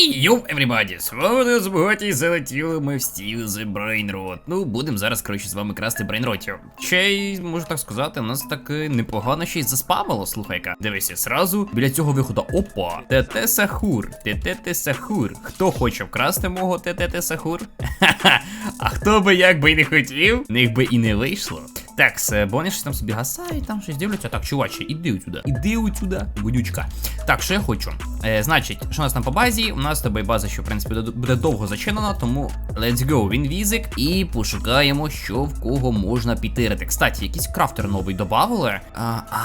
Хей, йоу, everybody, з вами збагатій залетіли ми в стіл The Brainrot. Ну, будемо зараз, коротше, з вами красти брейнротів. Ще й, можу так сказати, нас таки непогано ще й заспамило, слухайка. Дивися, сразу біля цього виходу. Опа, ТТ Сахур, ТТ Сахур. Хто хоче вкрасти мого ТТ Сахур? Ха-ха, а хто би як би і не хотів, них би і не вийшло. Так, с- бо вони щось там собі гасають, там щось дивляться. Так, чуваче, іди отсюда, іди отсюда, будючка. Так, що я хочу? Е, значить, що у нас там по базі? У нас тобою база, що в принципі буде, довго зачинена, тому let's go, він візик і пошукаємо, що в кого можна підтирити. Кстати, якийсь крафтер новий додавали. А, а,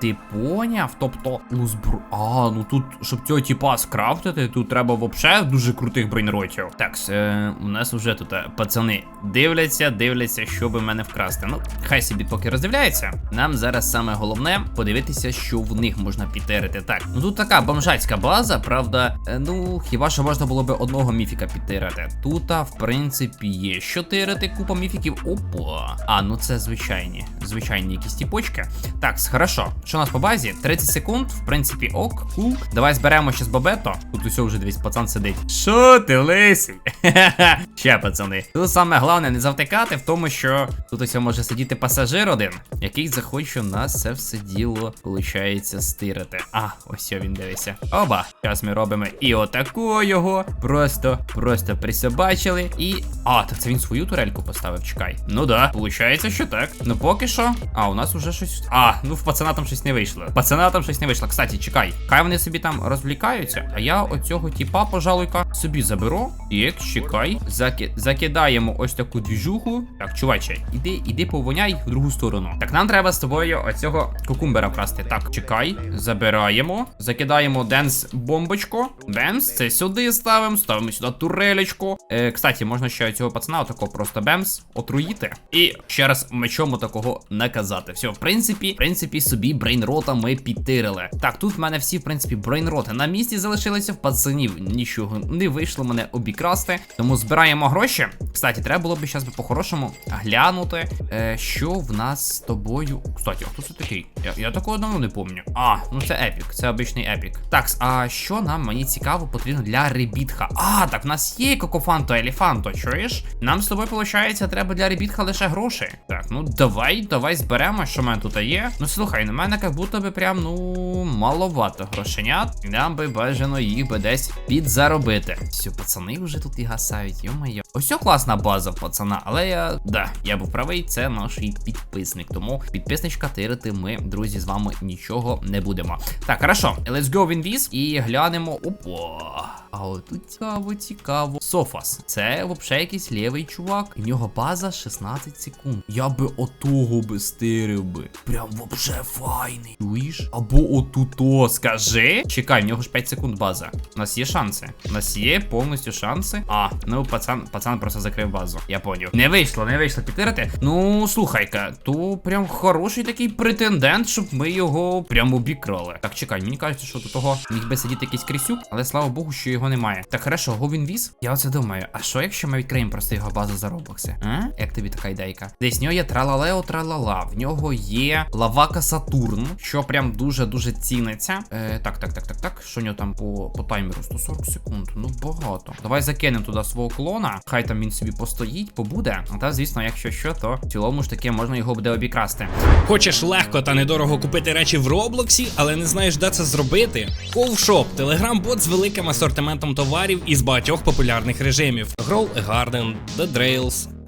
ти поняв? Тобто, ну збру. А, ну тут, щоб цього типа скрафтити, тут треба вообще дуже крутих брейнротів. Так, е, у нас вже тут е, пацани дивляться, дивляться, що би мене вкрасти. Ну, хай собі поки роздивляються. Нам зараз саме головне подивитися, що в них можна підтерити. Так, ну тут така бомжацька база, правда. е, Ну, хіба що можна було би одного міфіка підтирити. Тут, в принципі, є що тирити, купа міфіків. Опа. А, ну це звичайні, звичайні якісь тіпочки. Так, хорошо. Що у нас по базі? 30 секунд, в принципі, ок, кул. Давай зберемо ще з бабето. Тут усе вже дивись, пацан сидить. Що ти лисий? Ще, пацани. Тут саме головне не завтикати в тому, що тут ось може сидіти пасажир один, який захоче у нас це все діло, виходить, стирити. А, ось він дивися. Оба. Зараз ми робимо і отаку його. Просто, просто присобачили. І. А, так це він свою турельку поставив, чекай. Ну да, виходить, що так. Ну поки що. А, у нас уже щось. А, ну в пацана там щось не вийшло. Пацана там щось не вийшло. Кстати, чекай. Хай вони собі там розвлікаються, а я оцього типа, пожалуйка, собі заберу. І чекай. Заки... Закидаємо ось таку двіжуху. Так, чуваче, іди, іди повоняй в другу сторону. Так, нам треба з тобою оцього кукумбера вкрасти. Так, чекай. Забираємо. Закидаємо денс бомбочку. Бемс, це сюди ставимо. Ставимо сюди турелечку. Е, кстати, можна ще цього пацана отако просто бемс отруїти. І ще раз мечом такого наказати. Все, в принципі, в принципі, собі брейнрота ми підтирили. Так, тут в мене всі, в принципі, брейнроти на місці залишилися. В пацанів нічого не вийшло мене обікрасти. Тому збираємо гроші. Кстати, треба було б зараз по-хорошому глянути, що в нас з тобою. Кстати, а хто це такий? Я, я такого давно не пам'ятаю. А, ну це епік, це обичний епік. Так, а що нам мені цікаво потрібно для ребітха? А, так в нас є кокофанто елефанто, чуєш? Нам з тобою, виходить, треба для ребітха лише гроші. Так, ну давай, давай зберемо, що в мене тут є. Ну слухай, на мене як будто би прям, ну, маловато грошенят. Нам би бажано їх би десь підзаробити. Все, пацани вже тут і гасають, йо-моє. Ось класна база, пацана, але я. Да, я був правий, це наш підписник. Тому підписничка тирити ми, друзі, з вами нічого не будемо. Так, хорошо, let's go в інвіз і глянемо. Опа. А от тут цікаво, цікаво. Софас. Це взагалі якийсь лівий чувак. І в нього база 16 секунд. Я би отого би стирив би. Прям вообще файний. Чуєш? Або отуто, скажи. Чекай, в нього ж 5 секунд база. У нас є шанси. У нас є повністю шанси. А, ну пацан, пацан просто закрив базу. Я поняв. Не вийшло, не вийшло підтирити. Ну, слухай-ка, то прям хороший такий претендент, щоб ми його прям обікрали. Так, чекай, мені кажеться, що до того міг би сидіти якийсь крисюк, але слава Богу, що його немає. Так, хорошо, го він віз? Я оце думаю, а що якщо ми відкриємо просто його базу за роблокси? А? Як тобі така ідейка? Десь в нього є тралалео тралала, в нього є лавака Сатурн, що прям дуже-дуже ціниться. Е, так, так, так, так, так. Що в нього там по, по таймеру? 140 секунд. Ну багато. Давай закинемо туди свого клона. Хай там він собі постоїть, побуде. А та, звісно, якщо що, то в цілому ж таки можна його буде обікрасти. Хочеш легко та недорого купити речі в Роблоксі, але не знаєш, де це зробити? Ковшоп телеграм-бот з великим асортиментом товарів із багатьох популярних режимів: Grow a Garden, The Drails,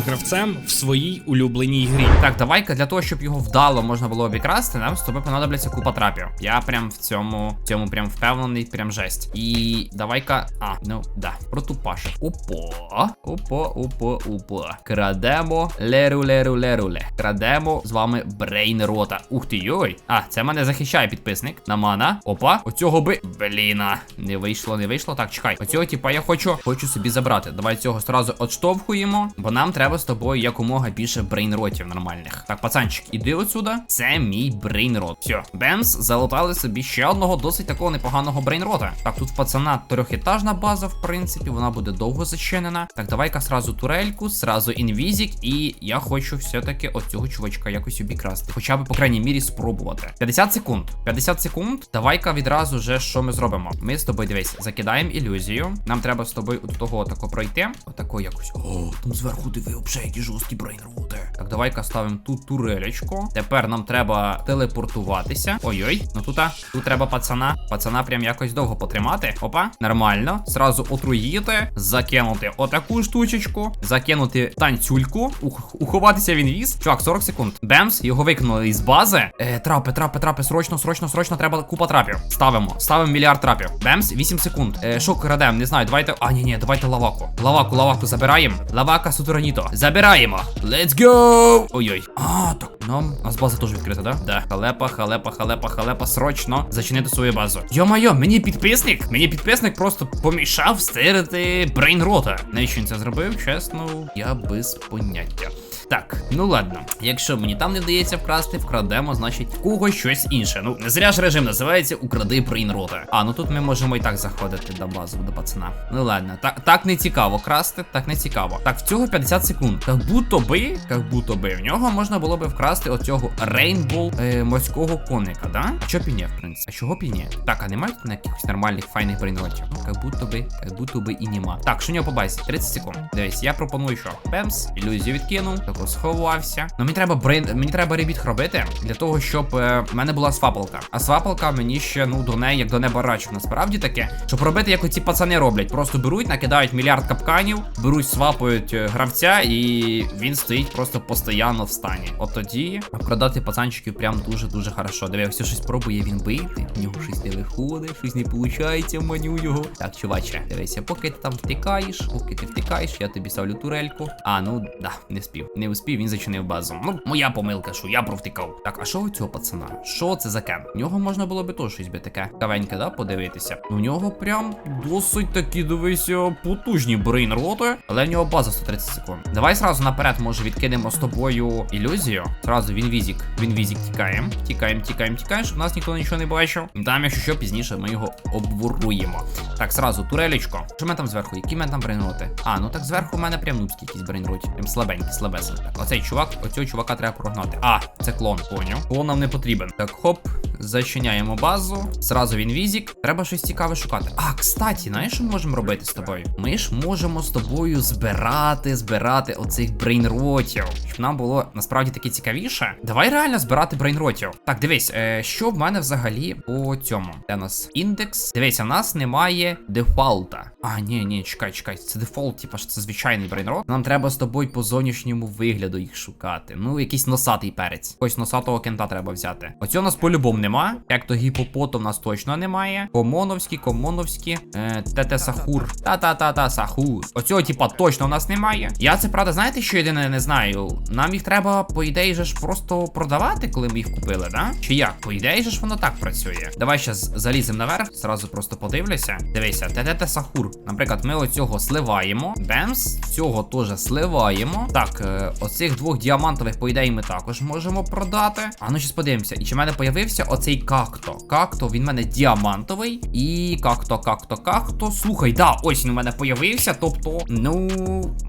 найкращим гравцем в своїй улюбленій грі. Так, давай-ка для того, щоб його вдало можна було обікрасти, нам з тобою понадобляться купа трапів. Я прям в цьому, в цьому прям впевнений, прям жесть. І давай-ка. А, ну да, протупаше. Опа. Опа, опа, опа. Крадемо леру, леру, леруле. Крадемо з вами брейн рота. Ух ти йой. А, це мене захищає підписник. Намана. Опа. Оцього би. Бліна. Не вийшло, не вийшло. Так, чекай. Оцього, типа, я хочу, хочу собі забрати. Давай цього зразу отштовхуємо, бо нам треба з тобою якомога більше брейнротів нормальних. Так, пацанчик, іди отсюда. Це мій брейнрот. Все, Бемс залутали собі ще одного досить такого непоганого брейнрота. Так, тут пацана трьохетажна база, в принципі, вона буде довго зачинена. Так, давай-ка сразу турельку, сразу інвізік, і я хочу все-таки оцього чувачка якось обікрасти. Хоча б, по крайній мірі, спробувати. 50 секунд. 50 секунд. Давай-ка відразу же, що ми зробимо. Ми з тобою дивись, закидаємо ілюзію. Нам треба з тобою от того тако пройти. Отако якось. О, там зверху диви, обше, які жорсткі брейнроти. Так, давай-ка ставимо тут турелечку. Тепер нам треба телепортуватися. Ой-ой, ну тут, а, тут треба пацана. Пацана прям якось довго потримати. Опа, нормально. Зразу отруїти, закинути отаку штучечку, закинути танцюльку, ух, уховатися в інвіз. Чувак, 40 секунд. Бемс, його викинули із бази. Е, трапи, трапи, трапи, срочно, срочно, срочно, треба купа трапів. Ставимо, ставимо мільярд трапів. Бемс, 8 секунд. Е, що крадем, не знаю, давайте. А, ні, ні, давайте лаваку. Лаваку, лаваку забираємо. Лавака сутураніто. Забираємо. Let's go! Ой-ой. А, так, нам. У нас база теж відкрита, да? Да. Халепа, халепа, халепа, халепа, срочно зачинити свою базу. Йо-майо, мені підписник, мені підписник просто помішав стирити брейнрота. Навіщо він це зробив? Чесно, я без поняття. Так, ну ладно. Якщо мені там не вдається вкрасти, вкрадемо, значить, в когось щось інше. Ну, не зря ж режим називається Укради брейнрота. А, ну тут ми можемо і так заходити до бази, до пацана. Ну ладно, так, так не цікаво красти, так не цікаво. Так, в цього 50 секунд. Как будто би, як будто би, в нього можна було би вкрасти оцього рейнбол е, морського коника, да? А чого піні, в принципі? А чого піні? Так, а немає тут якихось нормальних файних брейнротів? Как будто би, як будто би і нема. Так, що нього по базі? 30 секунд. Дивись, я пропоную, що Пемс, ілюзію відкинув, тако сховався. Ну мені треба брейн, мені треба ребіт робити для того, щоб е, в мене була свапалка. А свапалка мені ще ну до неї, як до неба рачок. Насправді таке, щоб робити, як оці пацани роблять. Просто беруть, накидають мільярд капканів, беруть, свапають е, гравця, і він стоїть просто постійно в стані. От тоді продати пацанчиків прям дуже дуже хорошо. Диви, все щось пробує він бити. В нього щось не виходить, щось не виходить, маню його. Так, чуваче, дивися, поки ти там втикаєш, поки ти втикаєш, я тобі ставлю турельку. А, ну да, не спів. Не успів, він зачинив базу. Ну, моя помилка, що я провтикав. Так, а що у цього пацана? Що це за кен? У нього можна було би теж щось би таке кавеньке, да, подивитися. У нього прям досить такі, дивися, потужні брейнроти, але в нього база 130 секунд. Давай сразу наперед, може, відкинемо з тобою ілюзію. Сразу він візік, він візік тікаємо. Тікаємо, тікаємо, тікаємо, щоб нас ніхто нічого не бачив. Там, якщо що, пізніше ми його обворуємо. Так, сразу, турелечко. Що в мене там зверху? Які в мене там брейнроти? А, ну так зверху в мене прям нубські якісь брейнроти. Прям слабенькі, слабесенькі. Оцей чувак, оцього чувака треба прогнати. А, це клон, поняв. Клон нам не потрібен. Так, хоп. Зачиняємо базу. Зразу він візік. Треба щось цікаве шукати. А, кстати, знаєш, що ми можемо робити з тобою? Ми ж можемо з тобою збирати, збирати оцих брейнротів. Щоб нам було насправді таки цікавіше. Давай реально збирати брейнротів. Так, дивись, е, що в мене взагалі по цьому? Де нас індекс? Дивись, у нас немає дефолта. А, ні, ні, чекай, чекай. Це дефолт, типа ж це звичайний брейнрот. Нам треба з тобою по зовнішньому вигляду їх шукати. Ну, якийсь носатий перець. Ось носатого кента треба взяти. Оцього у нас по-любому нема. Як то гіпопоту в нас точно немає. Комоновські, комоновські. Е, Тете Сахур. Та-та-та-та, Сахур. Оцього, типа, точно у нас немає. Я це правда, знаєте, що єдине не знаю? Нам їх треба, по ідеї, ж просто продавати, коли ми їх купили, да? Чи як? По ідеї ж воно так працює. Давай щас заліземо наверх, зразу просто подивлюся. Дивися, Тете Сахур. Наприклад, ми оцього сливаємо. Бемс, цього теж сливаємо. Так, е, оцих двох діамантових, по ідеї, ми також можемо продати. А ну щас подивимося. І чи в мене появився оцей както? Както, він в мене діамантовий. І както, както, както. Слухай, да, ось він у мене появився. Тобто, ну,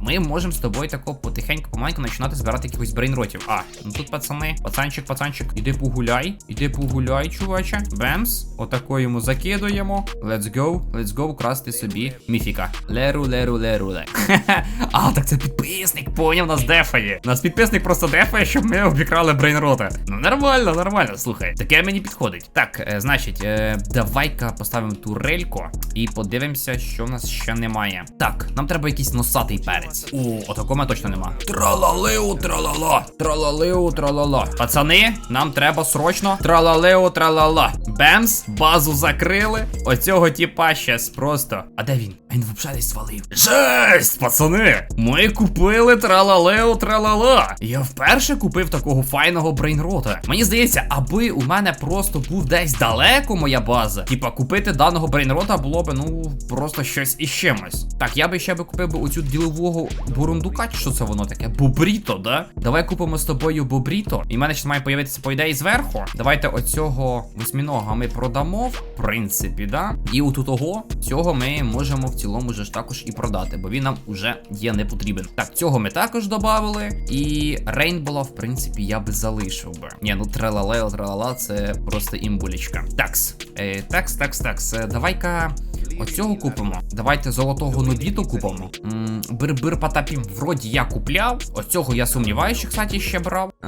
ми можемо з тобою тако потихеньку помаленьку починати збирати якихось брейнротів. А, ну тут пацани, пацанчик, пацанчик, іди погуляй, іди погуляй, чуваче. Бемс, отако йому закидуємо. Let's go, let's go, красти собі міфіка. Леру, леру, леру, ле. А, так це підписник, поняв, нас дефає. Нас підписник просто дефає, щоб ми обікрали брейнрота. Ну нормально, нормально, слухай. Таке мені підходить. Так, е, значить, е, давай-ка поставимо турельку і подивимося, що в нас ще немає. Так, нам треба якийсь носатий перець. О, отакого точно нема. Тралалеу, тралала. Тралалеу, тралала. Пацани, нам треба срочно. Тралалеу, тралала. Бемс, базу закрили. Оцього тіпа щас просто. А де він? Він взагалі свалив. Жесть, пацани! Ми купили тралалеу, тралала. Я вперше купив такого файного брейнрота. Мені здається, аби у мене просто був десь далеко моя база. Типа купити даного брейнрота було б, ну, просто щось із чимось. Так, я би ще би купив би оцю ділового бурундука, що це воно таке? Бобріто, да? Давай купимо з тобою бобріто. І в мене ще має появитися по ідеї зверху. Давайте оцього восьмінога ми продамо, в принципі, да? І у того цього ми можемо в цілому ж також і продати, бо він нам уже є не потрібен. Так, цього ми також додали. І рейнбола, в принципі, я би залишив би. Ні, ну тралалео, тралала, це просто імбулічка. Такс. Е, такс, такс, такс. Е, давай-ка. Оцього купимо. Давайте золотого нобіту купимо. Бир-бир потапім. Вроді я купляв. Оцього я сумніваюся, що, кстати, ще брав. Е,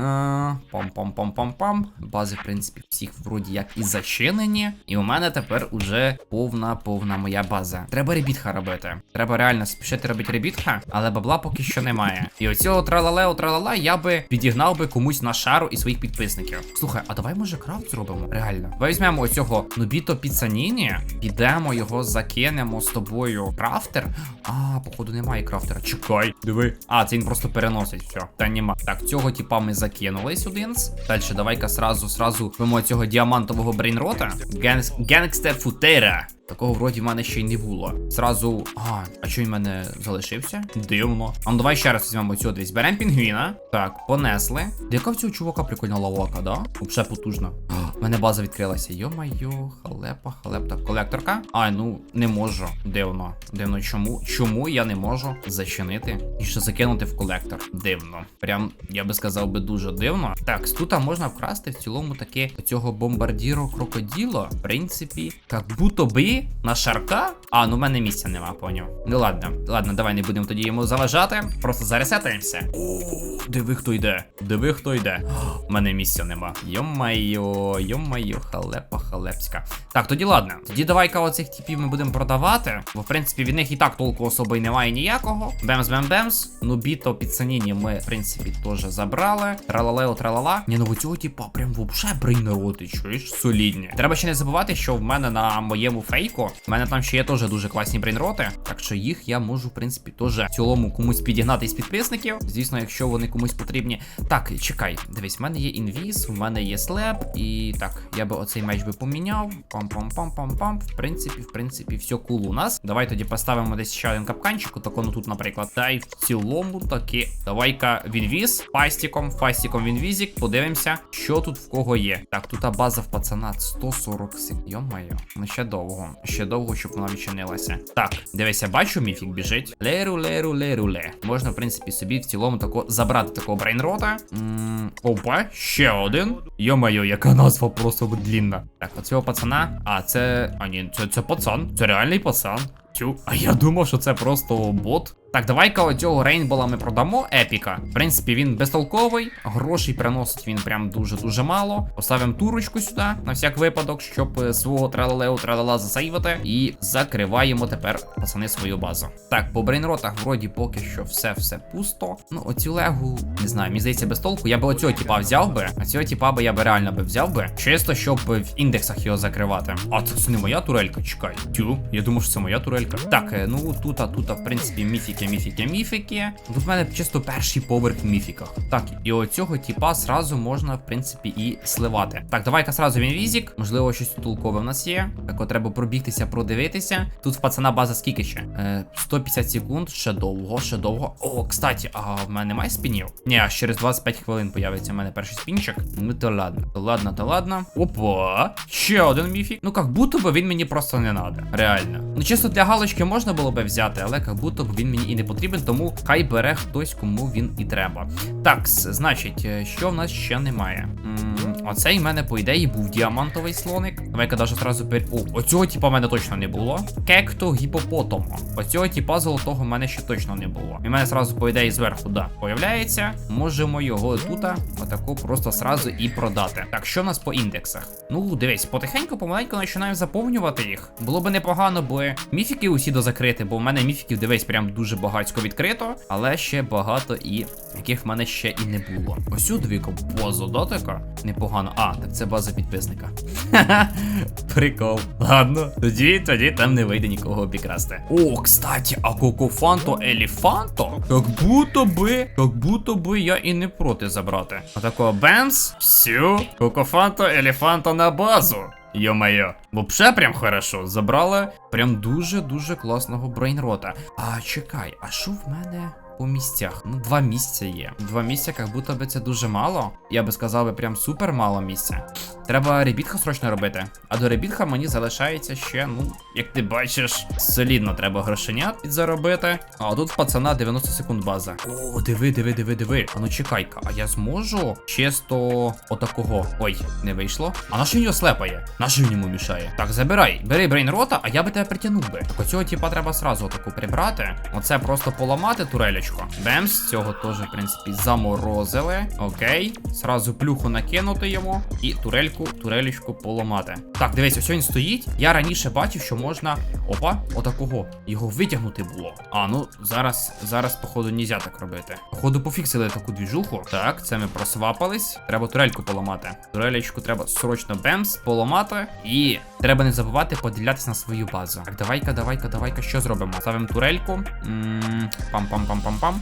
Пам-пам-пам-пам-пам. Бази, в принципі, всіх вроді як і зачинені. І у мене тепер уже повна повна моя база. Треба ребітха робити. Треба реально спішити робити ребітха, але бабла поки що немає. І оцього тралалео тралала я би підігнав би комусь на шару і своїх підписників. Слухай, а давай може крафт зробимо? Реально. Давай візьмемо оцього Нобіто Піцаніні, підемо його закинемо з тобою. Крафтер? А, походу, немає крафтера. Чекай, диви. А, це він просто переносить. Все, та нема. Так, цього типа ми закинули сюди. Далі давай-ка сразу, сразу вимо цього діамантового брейнрота. Генгс... Генгстер Футера. Такого вроді в мене ще й не було. Зразу. А, а що він в мене залишився? Дивно. А ну давай ще раз візьмемо цього десь. Беремо пінгвіна. Так, понесли. Де яка в цього чувака прикольна лавака, да? Вже потужно. У мене база відкрилася. Йо-майо, халепа, халепта. Колекторка? А, ну не можу. Дивно. Дивно, чому? Чому я не можу зачинити і ще закинути в колектор? Дивно. Прям, я би сказав би дуже дивно. Так, тут можна вкрасти в цілому таке цього бомбардіро крокоділо. В принципі, як будто би на шарка. А, ну в мене місця нема, поняв. Ну ладно, ладно, давай не будемо тоді йому заважати. Просто заресетаємося. О, диви, хто йде. Диви, хто йде. У мене місця нема. Йо-майо, йо-майо, халепа, халепська. Так, тоді ладно. Тоді давай-ка оцих типів ми будемо продавати. Бо в принципі від них і так толку особи немає ніякого. Бемс, бем бемс. Ну, біто підсаніні ми, в принципі, теж забрали. Тралалео, тралала. Ні, ну цього типа прям вообще брейнероти, чуєш, солідні. Треба ще не забувати, що в мене на моєму фейку, в мене там ще є теж дуже класні брейнроти. Так що їх я можу, в принципі, теж в цілому комусь підігнати із підписників. Звісно, якщо вони комусь потрібні. Так, чекай, дивись, в мене є інвіз, в мене є слеп, і так, я би оцей меч би поміняв. Пам-пам-пам-пам-пам. В принципі, в принципі, все кул у нас. Давай тоді поставимо десь ще один капканчик, отако, ну тут, наприклад. Та й в цілому таки. Давай-ка в інвіз, фастіком, фастіком в інвізік, подивимося, що тут в кого є. Так, тут база в пацана 140 сек. Йо-моє, ну ще довго. Ще довго, щоб вона відчинилася. Так, дивися, бачу, міфік біжить. Леру, леру, леру, ле. Можна, в принципі, собі в цілому тако забрати такого брейнрота. М, Опа, ще один. Йо-моє, яка назва просто длінна. Так, оцього пацана. А, це. А ні, це, це пацан. Це реальний пацан. Тю. А я думав, що це просто бот. Так, давай-ка оцього рейнбола ми продамо епіка. В принципі, він безтолковий, грошей приносить він прям дуже-дуже мало. Поставимо турочку сюди, на всяк випадок, щоб е, свого тралалеу тралала засейвати. І закриваємо тепер, пацани, свою базу. Так, по брейнротах вроді поки що все-все пусто. Ну, оцю легу, не знаю, мені здається, без толку. Я би оцього типа взяв би, а цього типа би я би реально би взяв би. Чисто, щоб в індексах його закривати. А це, це не моя турелька, чекай. Тю, я думав, що це моя турелька. Так, е, ну тут, а тут, в принципі, міфіки, міфіки, міфіки. Тут в мене чисто перший поверх в міфіках. Так, і оцього типа сразу можна, в принципі, і сливати. Так, давай-ка сразу в інвізік. Можливо, щось толкове в нас є. Так, от треба пробігтися, продивитися. Тут в пацана база скільки ще? Е, 150 секунд, ще довго, ще довго. О, кстати, а в мене немає спінів? Ні, аж через 25 хвилин появиться в мене перший спінчик. Ну то ладно. То ладно, то ладно. Опа. Ще один міфік. Ну, як будто би він мені просто не надо. Реально. Ну, чисто для галочки можна було би взяти, але як будто б він мені і не потрібен, тому хай бере хтось, кому він і треба. Так, значить, е, що в нас ще немає? Оцей в мене, по ідеї, був діамантовий слоник. Давай-ка даже зразу пер... О, оцього типа в мене точно не було. Кекто гіпопотомо. Оцього типа золотого в мене ще точно не було. І в мене зразу, по ідеї, зверху, да, появляється. Можемо його тут, отако просто сразу і продати. Так, що в нас по індексах? Ну, дивись, потихеньку, помаленьку починаємо заповнювати їх. Було би непогано, бо міфіки усі дозакрити, бо в мене міфіків, дивись, прям дуже багатько відкрито, але ще багато і яких в мене ще і не було. Ось у база, да, така? Непогано. А, так це база підписника. Прикол. Ладно, тоді, тоді там не вийде нікого обікрасти. О, кстати, а Кокофанто Еліфанто? Как будто би, как будто би я і не проти забрати. Отакого бенс, всю, Кокофанто Еліфанто на базу. Йо-моє, вообще прям хорошо. Забрали прям дуже-дуже класного брейнрота. А чекай, а що в мене по місцях? Ну, два місця є. Два місця, як будто би це дуже мало. Я би сказав прям супер мало місця. Треба ребітха срочно робити. А до ребітха мені залишається ще, ну, як ти бачиш, солідно треба грошенят підзаробити. А тут пацана 90 секунд база. О, диви, диви, диви, диви. А ну чекай-ка, а я зможу чисто отакого. Ой, не вийшло. А на що нього слепає? На що йому мішає? Так, забирай, бери брейнрота, а я би тебе притягнув би. Так оцього типа треба сразу отаку прибрати. Оце просто поламати турелечку. Бемс, цього теж, в принципі, заморозили. Окей. Сразу плюху накинути йому. І турельку, турелечку поламати. Так, дивись, ось він стоїть. Я раніше бачив, що можна. Опа, отакого. Його витягнути було. А, ну зараз, зараз, походу, нельзя так робити. Походу, пофіксили таку двіжуху. Так, це ми просвапались. Треба турельку поламати. Турелечку треба срочно бемс, поламати. І треба не забувати поділятися на свою базу. Так, давай-ка, давай-ка, давай-ка, що зробимо? Ставимо турельку. Пам-пам-пам-пам-пам.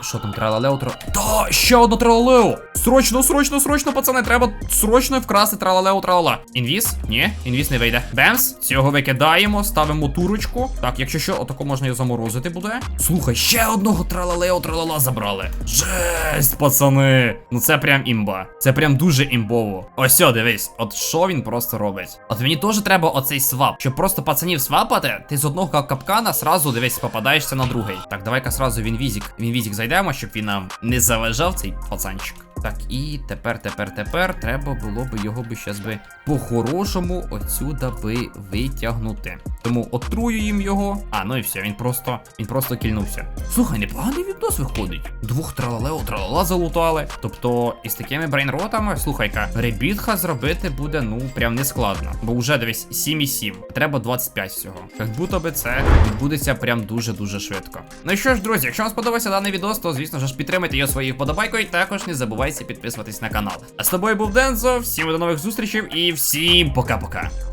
Що там, тралалео, тра... Та, ще одно тралалео! Срочно, срочно, срочно, пацани, треба срочно вкрасти тралалео тралала. Інвіз? Ні, інвіз не вийде. Бемс, цього викидаємо, ставимо турочку. Так, якщо що, отако можна його заморозити буде. Слухай, ще одного тралалео тралала забрали. Жесть, пацани. Ну це прям імба. Це прям дуже імбово. Ось, дивись, от що він просто робить. От мені теж треба оцей свап. Щоб просто пацанів свапати, ти з одного кап- капкана сразу дивись, попадаєшся на другий. Так, давай-ка сразу в інвізік. В інвізік зайдемо, щоб він нам не заважав цей пацанчик. Так, і тепер, тепер, тепер треба було би його би щас би по-хорошому отсюда би витягнути. Тому отруюємо його. А, ну і все, він просто він просто кільнувся. Слухай, непоганий відос виходить. Двох тралалео тралала залутали. Тобто, із такими брейнротами, слухай-ка, ребітха зробити буде, ну, прям не складно. Бо вже дивись, 7,7. Треба 25 всього. Як будто би це відбудеться прям дуже-дуже швидко. Ну і що ж, друзі, якщо вам сподобався даний відос, то звісно ж підтримайте його своєю вподобайкою. Також не забувайте підписуватись на канал. А з тобою був Дензо. Всім до нових зустрічей і всім пока-пока.